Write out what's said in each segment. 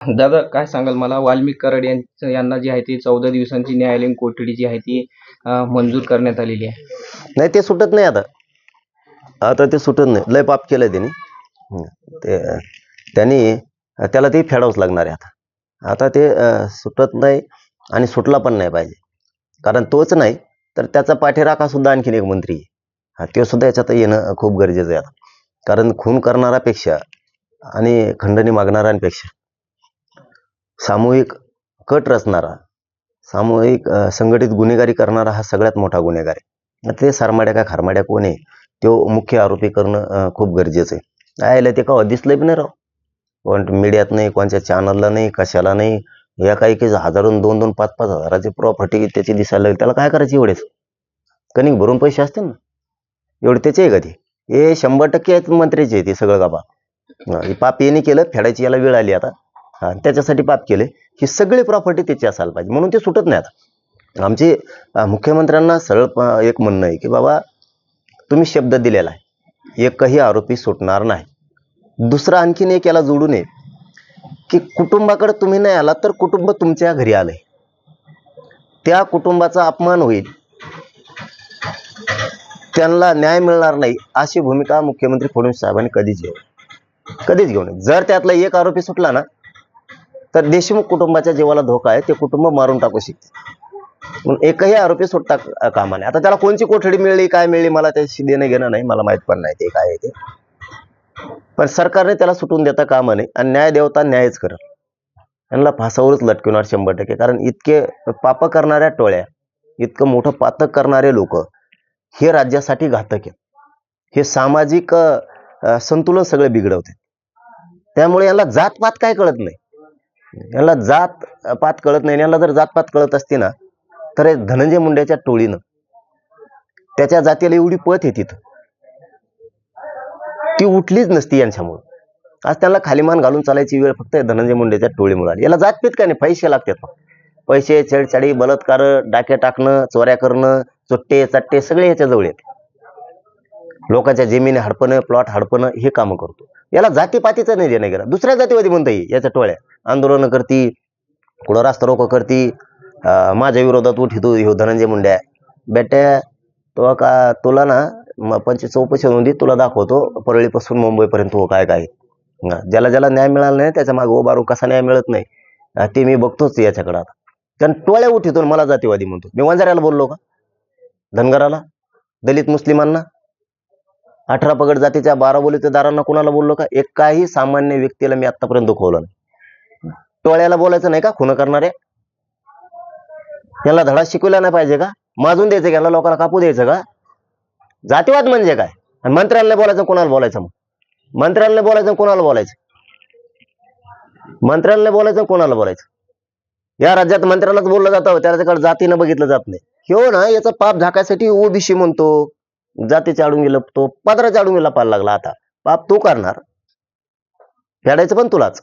दादा काय सांगाल मला? वाल्मिक कराड यांचं यांना जी आहे ती चौदा दिवसांची न्यायालयीन कोठडी जी आहे ती अं, मंजूर करण्यात आलेली आहे. नाही ते सुटत नाही आता. आता ते सुटत नाही. लय पाप केलंय त्यांनी. हं. ते त्यांनी त्याला ते फेडावंच लागणार आहे आता. आता ते अं, सुटत नाही आणि सुटला पण नाही पाहिजे. कारण तोच नाही तर त्याचा पाठीराखा सुद्धा आणखीन एक मंत्री आहे. हा ते सुद्धा याच्यात येणं खूप गरजेचं आहे आता. कारण खून करणारापेक्षा आणि खंडणी मागणाऱ्यांपेक्षा सामूहिक कट रचणारा सामूहिक संघटित गुन्हेगारी करणारा हा सगळ्यात मोठा गुन्हेगार आहे. ते सरमाड्या का खारमाड्या कोण आहे? तो मुख्य आरोपी करणं खूप गरजेचं आहे. आयला ते का दिसलं बी नाही राव. कोण मीडियात नाही कोणत्या चॅनलला नाही कशाला नाही या काही काही हजारून दोन दोन पाच पाच हजाराची प्रॉपर्टी त्याची दिसायला लागली त्याला काय करायची एवढेच? कणिक भरून पैसे असतील ना? एवढे त्याचे आहे का ते? हे शंभर टक्के आहेत मंत्र्याचे आहे ते सगळं गाबा पाप येणे केलं फेडायची याला वेळ आली आता. हा त्याच्यासाठी पाप केले. ही सगळी प्रॉपर्टी त्याची असायला पाहिजे. म्हणून ते सुटत नाही आता. आमचे मुख्यमंत्र्यांना सरळ एक म्हणणं आहे की बाबा तुम्ही शब्द दिलेला आहे. एकही आरोपी सुटणार नाही. दुसरं आणखीन एक याला जोडून नये की कुटुंबाकडे तुम्ही नाही आला तर कुटुंब तुमच्या घरी आलंय. त्या कुटुंबाचा अपमान होईल. त्यांना न्याय मिळणार नाही अशी भूमिका मुख्यमंत्री फडणवीस साहेबांनी कधीच घेऊ कधीच घेऊ नये. जर त्यातला एक आरोपी सुटला ना तर देशमुख कुटुंबाच्या जीवाला धोका आहे ते कुटुंब मारून टाकू शकते. म्हणून एकही आरोपी सुटता कामा नये. आता त्याला कोणची कोठडी मिळली काय मिळली मला त्याशी देणं घेणं नाही मला माहीत पण नाही ते काय आहे ते. पण सरकारने त्याला सुटून देता कामा नाही आणि न्याय देवता न्यायच करल. यांना फासावरच लटकवणार शंभर टक्के. कारण इतके पाप करणाऱ्या टोळ्या इतकं मोठं पातक करणारे लोक हे राज्यासाठी घातक आहेत. हे सामाजिक संतुलन सगळे बिघडवते त्यामुळे यांना जातपात काय कळत नाही. यांना जात पात कळत नाही. यांना जर जातपात कळत असते ना तर हे धनंजय मुंड्याच्या टोळीनं त्याच्या जातीला एवढी पत येते ती उठलीच नसती यांच्यामुळं. आज त्यांना खालीमान घालून चालायची वेळ फक्त धनंजय मुंडेच्या टोळीमुळे आली. याला जातपीत काय नाही? पैसे लागतात पैसे छेडछाडी बलात्कार डाके टाकणं चोऱ्या करणं चोट्टे चट्टे सगळे याच्याजवळ येते. लोकांच्या जमिनी हडपणं प्लॉट हडपणं हे कामं करतो. याला जातीपातीचं नाही देणं गेला दुसऱ्या जातीवादी म्हणता येईल याच्या टोळ्या. आंदोलनं करती कुठं रास्ता रोको करती माझ्या विरोधात उठितो ह्यो धनंजय मुंड्या बेट्या तो का तुला ना पंचवीस चौपशी नोंदी तुला दाखवतो परळीपासून मुंबईपर्यंत हो काय काय. ज्याला ज्याला न्याय मिळाला नाही त्याच्यामागे उभारून कसा न्याय मिळत नाही ते मी बघतोच याच्याकडे आता. कारण टोळ्या उठितो मला जातीवादी म्हणतो. मी वंजाऱ्याला बोललो का? धनगराला? दलित मुस्लिमांना? अठरा पगड जातीच्या बारा बोलीच्या दारांना कुणाला बोललो का? एकाही सामान्य व्यक्तीला मी आतापर्यंत दुखवलं नाही. टोळ्याला बोलायचं नाही का? खुनं करणारे? याला धडा शिकवला नाही पाहिजे का? माजून द्यायचं का? याला लोकांना कापू द्यायचं का? जातीवाद म्हणजे काय? आणि मंत्र्यांना बोलायचं कोणाला बोलायचं मग? मंत्र्यांना बोलायचं कोणाला बोलायचं? मंत्र्यांना बोलायचं कोणाला बोलायचं? या राज्यात मंत्र्यालाच बोललं जातं त्याच्याकडे जातीनं बघितलं जात नाही. हो ना याचा पाप झाकायसाठी ओबीसी म्हणतो. जातीच्या आडून गेलं तो पदराच्या आडून गेला पाहायला लागला आता. पाप तू करणार. फेडायचं पण तुलाच.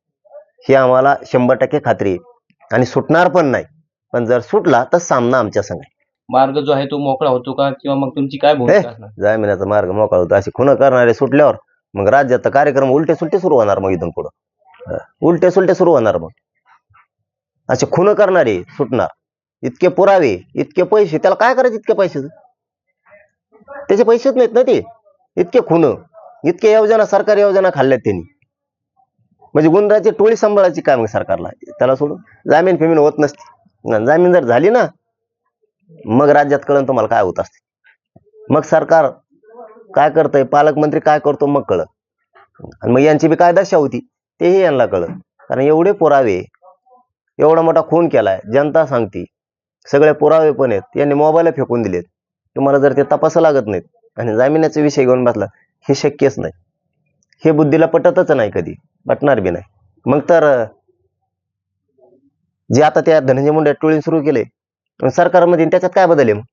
ही आम्हाला शंभर टक्के खात्री आहे. आणि सुटणार पण नाही. पण जर सुटला तर सामना आमच्या संघ आहे. मार्ग जो आहे तो मोकळा होतो का? किंवा मग तुमची काय भूमिका असणार? जामिनाचा मार्ग मोकळा होतो. अशी खुनं करणारे सुटल्यावर मग राज्यात कार्यक्रम उलटे सुलटे सुरू होणार मग इथून पुढं. उलटे सुलटे सुरू होणार मग. असे खुनं करणारे सुटणार. इतके पुरावे इतके पैसे त्याला काय करायचे इतके पैसे? त्याचे पैसेच नाहीत ना ते. इतके खुन इतके योजना सरकारी योजना खाल्ल्यात त्यांनी. म्हणजे गुंडाची टोळी सांभाळायची काय मग सरकारला. त्याला सोडून जामीन फेमीन होत नसते. जामीन जर झाली ना मग राज्यात कळण तुम्हाला काय होत असते. मग सरकार काय करतंय? पालकमंत्री काय करतो? मग कळ आणि मग यांची बी काय दशा होती? तेही यांना कळत कारण एवढे पुरावे एवढा मोठा खून केलाय जनता सांगती. सगळे पुरावे पण आहेत. यांनी मोबाईल फेकून दिलेत. तुम्हाला जर ते तपासा लागत नाहीत आणि जामिनाचा विषय घेऊन बसला हे शक्यच नाही. हे बुद्धीला पटतच नाही कधी पटणार बी नाही. मग तर जे आता त्या धनंजय मुंडे टोळी सुरू केले सरकारमध्ये त्याच्यात काय बदल आहे मग?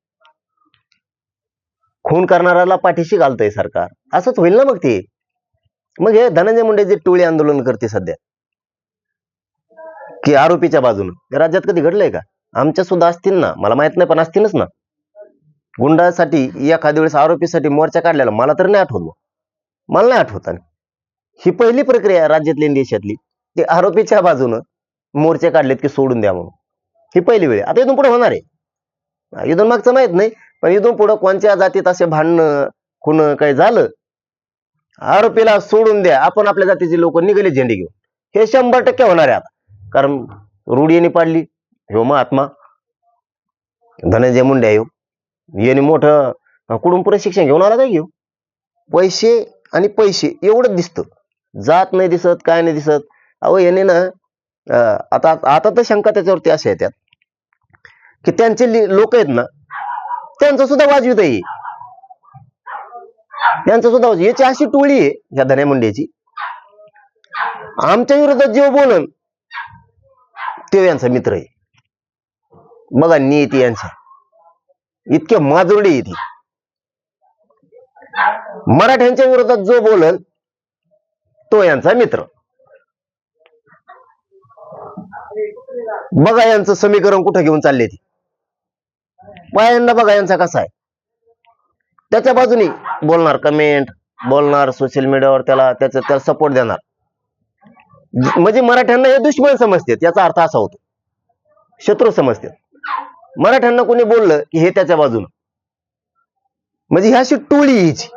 खून करणाऱ्याला पाठीशी घालतंय सरकार. असंच होईल ना मग ते? मग हे धनंजय मुंडे जे टोळी आंदोलन करते सध्या की आरोपीच्या बाजूनं राज्यात कधी घडलंय का? आमच्या सुद्धा असतील ना मला माहीत नाही पण असतीलच ना. गुंडासाठी एखाद्या वेळेस आरोपीसाठी मोर्चा काढलेला मला तर नाही आठवत मला नाही आठवत आणि. ही पहिली प्रक्रिया राज्यातली आणि देशातली. ते आरोपीच्या बाजूनं मोर्चे काढलेत की सोडून द्या म्हणून. ही पहिली वेळ आता इथून पुढे होणार आहे. इथून मागचं माहीत नाही पण इथून पुढं कोणत्या जातीत असे भांडणं खून काही झालं आरोपीला सोडून द्या. आपण आपल्या जातीचे लोक निघाले झेंडे घेऊन. हे शंभर टक्के होणार आहे आता. कारण रूढीने पाडली. ह्यो महात्मा. धनंजय मुंडे येऊ यांनी मोठं कुडून पुढे शिक्षण घेऊन आला काय घेऊ पैसे आणि पैसे एवढंच दिसतं. जात नाही दिसत काय नाही दिसत. अहो याने ना आता आता तर शंका त्याच्यावरती अशा येतात. की त्यांचे लोक आहेत ना त्यांचं सुद्धा वाजवित आहे. त्यांचं सुद्धा वाजवी याची अशी टोळी आहे ह्या धन्या मुंडेची. आमच्या विरोधात जेव बोलन ते यांचा मित्र आहे. बघा नीती यांच्या इतके माजुरडी येते मराठ्यांच्या विरोधात जो बोलल तो यांचा मित्र. बघा यांचं समीकरण कुठं घेऊन चालले ते. पायांना बघा यांचा कसा आहे. त्याच्या बाजूने बोलणार कमेंट बोलणार सोशल मीडियावर त्याला त्याचा त्याला सपोर्ट देणार. म्हणजे मराठ्यांना हे दुश्मन समजतात याचा अर्थ असा होतो. शत्रू समजतात. मराठ्यांना कोणी बोललं की हे त्याच्या बाजूनं. म्हणजे ह्या अशी टोळी हिची.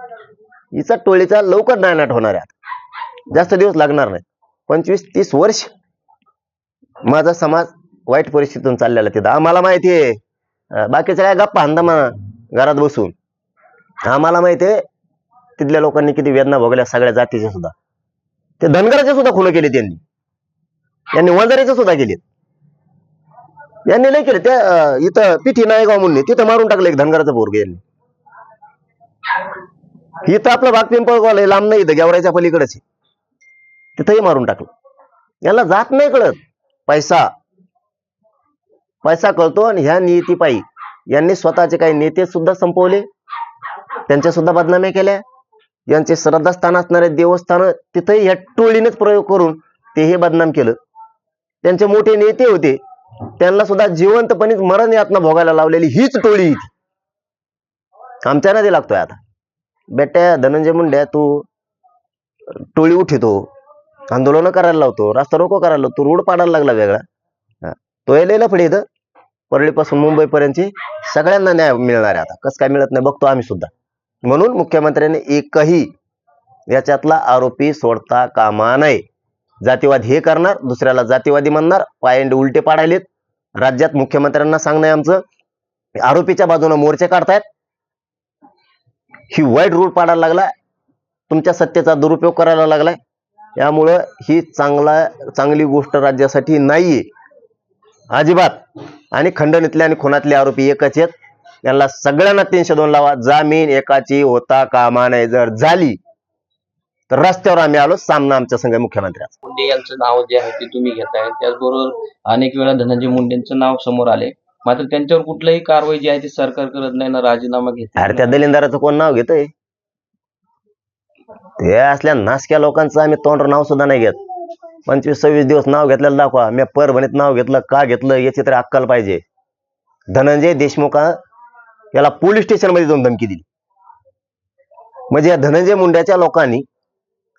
हिचा टोळीचा लवकर नायनाट होणार आहे जास्त दिवस लागणार नाही. पंचवीस तीस वर्ष माझा समाज वाईट परिस्थितीतून चाललेला तिथं. आम्हाला माहिती आहे. बाकीच्या काय गप्पा हंदामा घरात बसून. आम्हाला माहिती आहे तिथल्या लोकांनी किती वेदना भोगल्या सगळ्या जातीच्या सुद्धा. ते धनगराचे सुद्धा खुलं केले त्यांनी. यांनी वंजारीचे सुद्धा केले. यांनी नाही केले. त्या इथं पिठी नायगाव म्हणून तिथं मारून टाकलं एक धनगराचं पोरग यांनी. इथं आपलं भाग पिंपळगाव लांब नाही इथं गेवरायच्या पलीकडेच आहे. तिथंही मारून टाकलं. याला जात नाही कळत. पैसा. पैसा कळतो आणि ह्या नियतीपायी. यांनी स्वतःचे काही नेते सुद्धा संपवले. त्यांच्या सुद्धा बदनाम्या केल्या. यांचे श्रद्धास्थान असणारे देवस्थान तिथेही ह्या टोळीनेच प्रयोग करून तेही बदनाम केलं. त्यांचे मोठे नेते होते. त्यांना सुद्धा जिवंतपणे मरण यातना भोगायला लावलेली हीच टोळी आमच्या नदी लागतोय आता. बेट्या धनंजय मुंड्या तू टोळी उठितो. आंदोलन करायला लावतो रास्ता रोको करायला लावतो रोड पाडायला लागला वेगळा. तो यायला पुढे इथं. परळीपासून मुंबईपर्यंतची सगळ्यांना न्याय मिळणार आहे आता. कसं काय मिळत नाही बघतो आम्ही सुद्धा. म्हणून मुख्यमंत्र्यांनी एकही याच्यातला आरोपी सोडता कामा नये. जातीवाद हे करणार दुसऱ्याला जातीवादी म्हणणार पायंडे उलटे पाडायलेत. राज्यात मुख्यमंत्र्यांना सांगणं आमचं. आरोपीच्या बाजूने मोर्चे काढतायत. ही वाईट रूल पाडायला लागलाय. तुमच्या सत्तेचा दुरुपयोग करायला लागलाय. यामुळं ही चांगला चांगली गोष्ट राज्यासाठी नाहीये. अजिबात. आणि खंडणीतले आणि खुनातले आरोपी एकच आहेत. यांना सगळ्यांना तीनशे दोन लावा. जामीन एकाची होता कामा नाही जर झाली तर रस्त्यावर आम्ही आलो. सामना आमच्या संघ मुख्यमंत्र्याचा. मुंडे यांचं नाव जे आहे ते तुम्ही घेताय. त्याचबरोबर अनेक वेळा धनंजय मुंडेंचं नाव समोर आले. मात्र त्यांच्यावर कुठलीही कारवाई जी आहे ती सरकार करत नाही ना राजीनामा घेत अरे त्या दलिंदाराचं कोण नाव घेतोय? ते असल्या नासक्या लोकांचं आम्ही तोंड नाव सुद्धा नाही घेत. पंचवीस सव्वीस दिवस नाव घेतलेलं दाखवा. मी परभणीत नाव घेतलं का घेतलं याची तरी अक्कल पाहिजे. धनंजय देशमुखा याला पोलीस स्टेशनमध्ये जाऊन धमकी दिली. म्हणजे या धनंजय मुंड्याच्या लोकांनी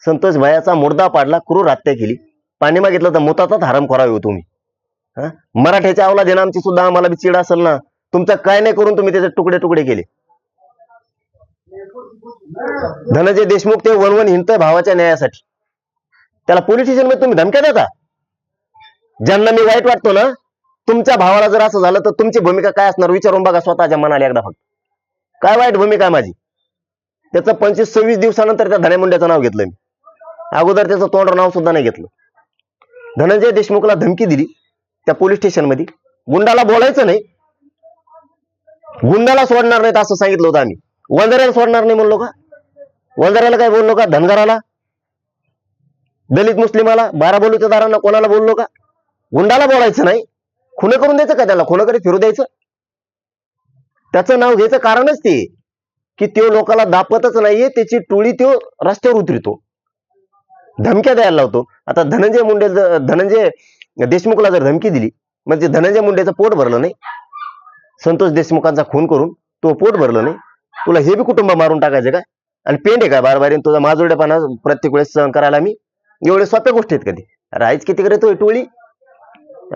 संतोष भयाचा मुर्दा पाडला क्रूर हत्या केली. पाणी मागितलं तर मुताचाच हराम करावे हो तुम्ही. हा? मराठ्याच्या अवला देणं आमची सुद्धा आम्हाला बी चिड असेल ना. तुमचं काय नाही करून तुम्ही त्याचे तुकडे तुकडे केले. धनंजय देशमुख ते वनवन हिंडतोय भावाच्या न्यायासाठी. त्याला पोलीस स्टेशनमध्ये तुम्ही धमक्या देता? ज्यांना मी वाईट वाटतो ना तुमच्या भावाला जर असं झालं तर तुमची भूमिका काय असणार? विचारून बघा स्वतःच्या मनाला एकदा फक्त. काय वाईट भूमिका आहे माझी? त्याचं पंचवीस सव्वीस दिवसानंतर त्या धन्यामुंड्याचं नाव घेतलं मी. अगोदर त्याचं तोंड नाव सुद्धा नाही घेतलं. धनंजय देशमुखला धमकी दिली त्या पोलीस स्टेशनमध्ये. गुंडाला बोलायचं नाही. गुंडाला सोडणार नाहीत असं सांगितलं होतं आम्ही. वंजाऱ्याला सोडणार नाही म्हणलो का? वंजाऱ्याला काय बोललो का? धनगराला? दलित मुस्लिमाला? बारा दारांना कोणाला बोललो का? गुंडाला बोलायचं नाही. खुन करून द्यायचं का त्याला? खुन फिरू द्यायचं? त्याचं नाव घ्यायचं कारणच ते की तो लोकाला दापतच नाहीये त्याची टोळी तो रस्त्यावर उतरितो. धमक्या द्यायला लावतो. आता धनंजय मुंडे धनंजय देशमुखला जर धमकी दिली म्हणजे धनंजय मुंडेचं पोट भरलं नाही. संतोष देशमुखांचा खून करून तो पोट भरलं नाही. तुला हे बी कुटुंब मारून टाकायचं काय आणि पेंड आहे काय बार तुझा माजुरडेपणा प्रत्येक वेळेस सहन करायला मी. एवढे सोप्या गोष्टी आहेत कधी. राहायच किती करे तो टोळी?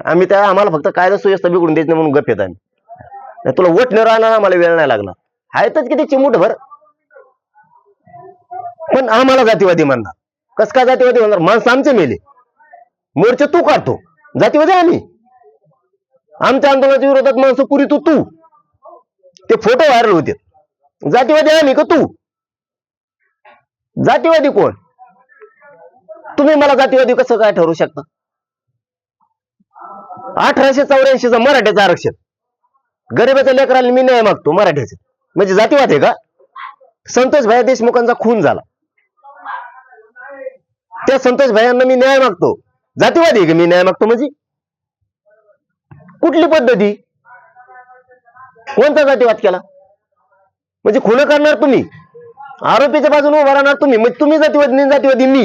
आम्ही त्या आम्हाला फक्त कायदा सुव्यवस्था बिघडून द्यायचं नाही म्हणून गप येत आम्ही. तुला वोट न राहणार आम्हाला वेळ नाही लागला आहेतच किती चिमूट भर पण आम्हाला जातीवादी म्हणणार. कस काय जातीवादी म्हणणार? माणसं आमचे मेले. मोर्चे तू काढतो. जातीवादी आम्ही. आमच्या आंदोलनाच्या विरोधात माणसं पुरी तू तू. ते फोटो व्हायरल होते. जातीवादी आम्ही का तू? जातीवादी कोण? तुम्ही मला जातीवादी कसं काय ठरवू शकता? अठराशे चौऱ्याऐंशीचं मराठ्याचं आरक्षण. गरीबाच्या लेकराला मी न्याय मागतो मराठ्याचं. म्हणजे जातीवाद आहे का? संतोष भाया देशमुखांचा खून झाला. त्या संतोष भायांना मी न्याय मागतो. जातीवादी आहे का? मी न्याय मागतो म्हणजे? कुठली पद्धती? कोणता जातीवाद केला? म्हणजे खुलं करणार तुम्ही? आरोपीच्या बाजूने उभा राहणार तुम्ही. मग तुम्ही जातीवादी जातीवादी मी.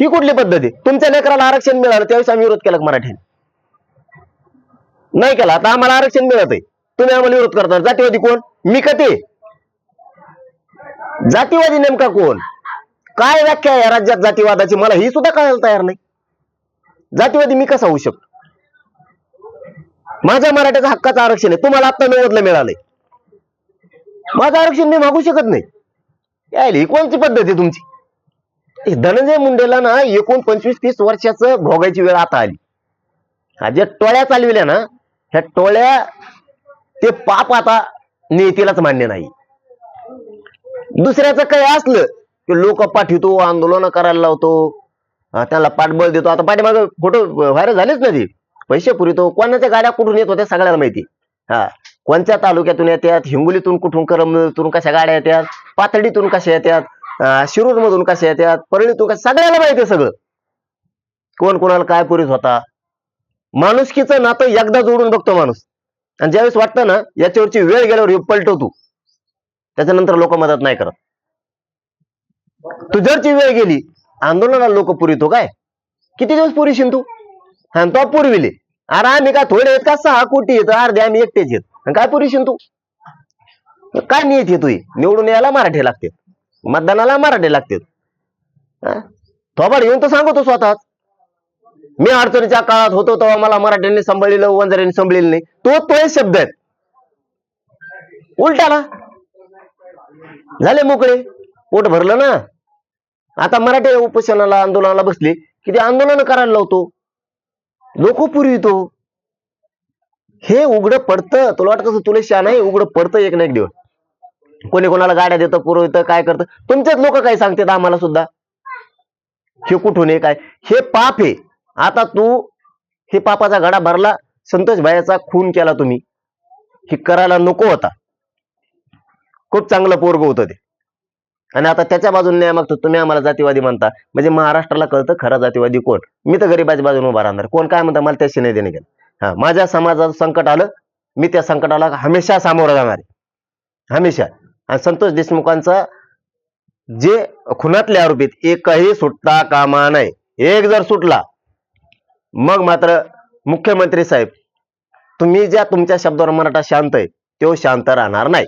ही कुठली पद्धत आहे? तुमच्या लेकराला आरक्षण मिळालं त्यावेळेस आम्ही विरोध केला का मराठ्याने? नाही केला. आता आम्हाला आरक्षण मिळत आहे तुम्ही आम्हाला विरोध करता. जातीवादी कोण? मी का ते? जातीवादी नेमका कोण? काय व्याख्या आहे राज्यात जातीवादाची? मला ही सुद्धा कळायला तयार नाही. जातीवादी मी कसा होऊ शकतो? माझ्या मराठ्याचा हक्काचं आरक्षण आहे. तुम्हाला आता नव्वदला मिळालंय. माझं आरक्षण मी मागू शकत नाही. ही कोणती पद्धत आहे तुमची. धनंजय मुंडेला ना एकूण पंचवीस तीस वर्षाचं भोगायची वेळ आता आली. हा ज्या टोळ्या चालविल्या ना ह्या टोळ्या ते पाप आता नियतीलाच मान्य नाही. दुसऱ्याचं काही असलं की लोक पाठवतो आंदोलन करायला लावतो. त्याला पाठबळ देतो. आता पाठीमागे फोटो व्हायरल झालेच ना ते. पैसे पुरवतो. कोणाच्या गाड्या कुठून येत होत्या सगळ्याला माहिती हा. कोणत्या तालुक्यातून येतात हिंगोलीतून कुठून करमतून कशा गाड्या येतात पाथर्डीतून कशा येतात शिरूर मधून कशा येतात परळीतून कशा सगळ्याला माहिती सगळं. कोण कोणाला काय पुरीत होता? माणुसकीचं नातं एकदा जोडून बघतो माणूस. आणि ज्यावेळेस वाटतं ना याच्यावरची वेळ गेल्यावर पलटव पलटवतो. त्याच्यानंतर लोक मदत नाही करत. तुझ्यावरची वेळ गेली आंदोलनाला लोक पुरितो हो काय? किती दिवस पुरीशील तू? हा तो पुरविले. अरे आम्ही काय थोडे आहेत का? सहा कोटी येत अर्धे आम्ही एकटेच येत आणि काय पुरीशील तू? काय नाही येते तुही? निवडून यायला मराठी लागते मतदानाला मराठी लागते थोबाड येऊन तर सांगतो स्वतःच. मी अडचणीच्या काळात होतो तेव्हा मला मराठ्यांनी सांभाळलेलं वंजाऱ्यांनी सांभाळलेलं नाही. तो तो शब्द आहेत उलटाला. झाले मोकळे. पोट भरलं ना. आता मराठी उपोषणाला आंदोलनाला बसले. की ते आंदोलन करायला लावतो. लोक पुरवितो हे उघड पडतं. तुला वाटत कसं तुला शान नाही उघड पडतं एक ना एक दिवस. कोणी कोणाला गाड्या देतं पुरवतं काय करतं. तुमचेच लोक काय सांगतात आम्हाला सुद्धा? हे कुठून हे काय? हे पाप आहे. आता तू हे पापाचा घडा भरला. संतोष भायाचा खून केला तुम्ही. हे करायला नको होता खूप चांगलं पोरग होतं ते. आणि आता त्याच्या बाजूने मग मागतो तुम्ही आम्हाला जातीवादी म्हणता. म्हणजे महाराष्ट्राला कळतं खरा जातीवादी कोण? मी तर गरीबाच्या बाजूने उभा राहणार. कोण काय म्हणता मला त्याशी नाही देणे गेलं. हा माझ्या समाजाचं संकट आलं मी त्या संकटाला हमेशा सामोरं जाणार आहे. हमेशा. आणि संतोष देशमुखांचा जे खुनातले आरोपीत एकही सुटता कामा नाही एक जर सुटला मग मात्र मुख्यमंत्री साहेब तुम्ही ज्या तुमच्या शब्दावर मराठा शांत आहे तो शांत राहणार नाही.